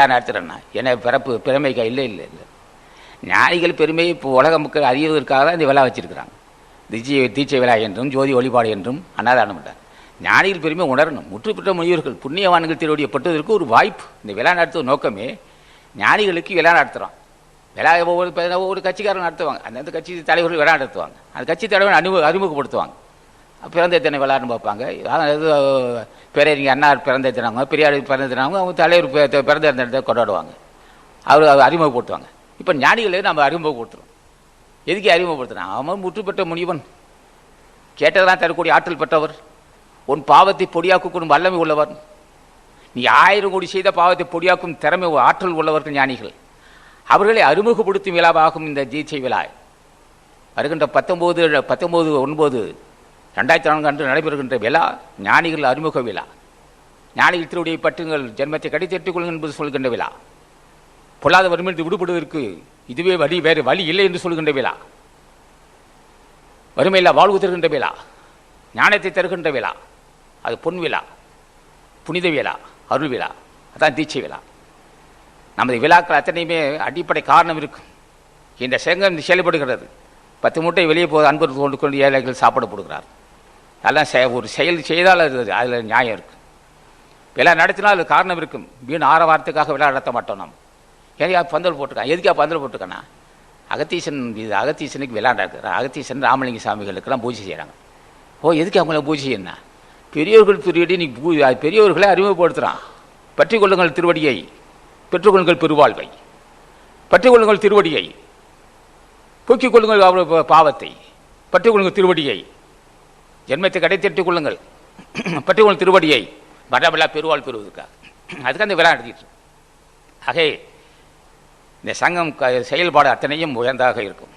நடத்துகிறேன்னா என்ன பிறப்பு பெருமைக்கா இல்லை இல்லை இல்லை. ஞானிகள் பெருமை இப்போ உலக மக்கள் அறிவதற்காக தான் இந்த விழா வச்சிருக்கிறாங்க. திச்சை தீட்சை விழா என்றும் ஜோதி வழிபாடு என்றும் அன்னதானம் பண்ணுறாங்க ஞானிகள் பெருமை உணரணும். முற்றுப்பெற்ற முனிவர்கள் புண்ணியவான்கள் திருவடியை பட்டுவதற்கு ஒரு வாய்ப்பு. இந்த விழா நடத்துவ நோக்கமே ஞானிகளுக்கு விழா நடத்துகிறோம் விழா ஒவ்வொரு ஒவ்வொரு கட்சிக்காரன் நடத்துவாங்க. அந்தந்த கட்சி தலைவர்கள் விழா நடத்துவாங்க. அந்த கட்சி தலைவர் அறிமுக அறிமுகப்படுத்துவாங்க. பிறந்த தினம் விழான்னு பார்ப்பாங்க அதாவது பெரியவங்க அண்ணார் பிறந்த தினவங்க பெரியார் பிறந்த தினவங்க அவங்க தலைவர் பிறந்த தினத்தை கொண்டாடுவாங்க. அவர் அறிமுகப்படுத்துவாங்க இப்போ ஞானிகளை நம்ம அறிமுகப்படுத்துகிறோம் எதுக்கு அறிமுகப்படுத்துறான் அவன் முற்று பெற்ற முனிவன். கேட்டதெல்லாம் தரக்கூடிய ஆற்றல் பெற்றவர். உன் பாவத்தை பொடியாக்கும் வல்லமை உள்ளவர். நீ ஆயிரம் கோடி செய்த பாவத்தை பொடியாக்கும் திறமை ஆற்றல் உள்ளவர்கள் ஞானிகள். அவர்களை அறிமுகப்படுத்தும் விழாவாகும் இந்த தீட்சை விழா. வருகின்ற பத்தொம்போது பத்தொம்போது ஒன்பது ரெண்டாயிரத்தி நான்கு அன்று நடைபெறுகின்ற விழா ஞானிகள் அறிமுக விழா. ஞானிகள் திருவுடைய பற்றுங்கள் ஜென்மத்தை கடித்தெட்டுக் கொள்ளுங்கள் என்பது சொல்கின்ற விழா. பொல்லாத வறுமையிலிருந்து விடுபடுவதற்கு இதுவே வழி வேறு வழி இல்லை என்று சொல்கின்ற விழா. வறுமையில்லா வாழ்வு தருகின்ற விழா. ஞானத்தை தருகின்ற விழா. அது பொன் விழா புனித விழா அருள் விழா. அதான் தீட்சை விழா. நமது விழாக்கள் அத்தனையுமே அடிப்படை காரணம் இருக்கும் இந்த சங்கம் செயல்படுகிறது. பத்து மூட்டை வெளியே போது அன்பர் கொண்டு கொண்டு ஏழைகள் சாப்பிட போடுகிறார் அதெல்லாம் செ- ஒரு செயல் செய்தால் அது அதில் நியாயம் இருக்குது விழா நடத்தினால் அது காரணம் இருக்கும். வீண் ஆரவாரத்துக்காக விழா நடத்த மாட்டோம் நாம். ஏன்னா பந்தல் போட்டிருக்கான். எதுக்கா பந்தல் போட்டிருக்கானா? அகத்தீசன் இது அகத்தீசனுக்கு விழா நடக்குறான் அகத்தீசன் ராமலிங்க சாமிகளுக்கெல்லாம் பூஜை செய்கிறாங்க ஓ எதுக்கு அவங்கள பூஜை என்ன பெரியோர்கள் திருவடி நீ பூ பெரியவர்களை பெரியோர்களை அறிமுகப்படுத்துகிறான் பற்றிக் கொள்ளுங்கள் திருவடியை பெற்றுக்கொள்ளுங்கள் பெருவாழ்வை. பற்றிக் கொள்ளுங்கள் திருவடியை போக்கிக் கொள்ளுங்கள் அவர் பாவத்தை. பற்றிக் கொள்ளுங்கள் திருவடியை. ஜென்மத்தை கடைத்தெட்டுக் கொள்ளுங்கள். பற்றிக்கொள்ளும் திருவடியை வரவிழா பெருவாள் பெறுவதற்காக. அதுக்கு அந்த விழா நடத்திட்டு ஆகவே இந்த சங்கம் க- செயல்பாடு அத்தனையும் உயர்ந்தாக இருக்கும்.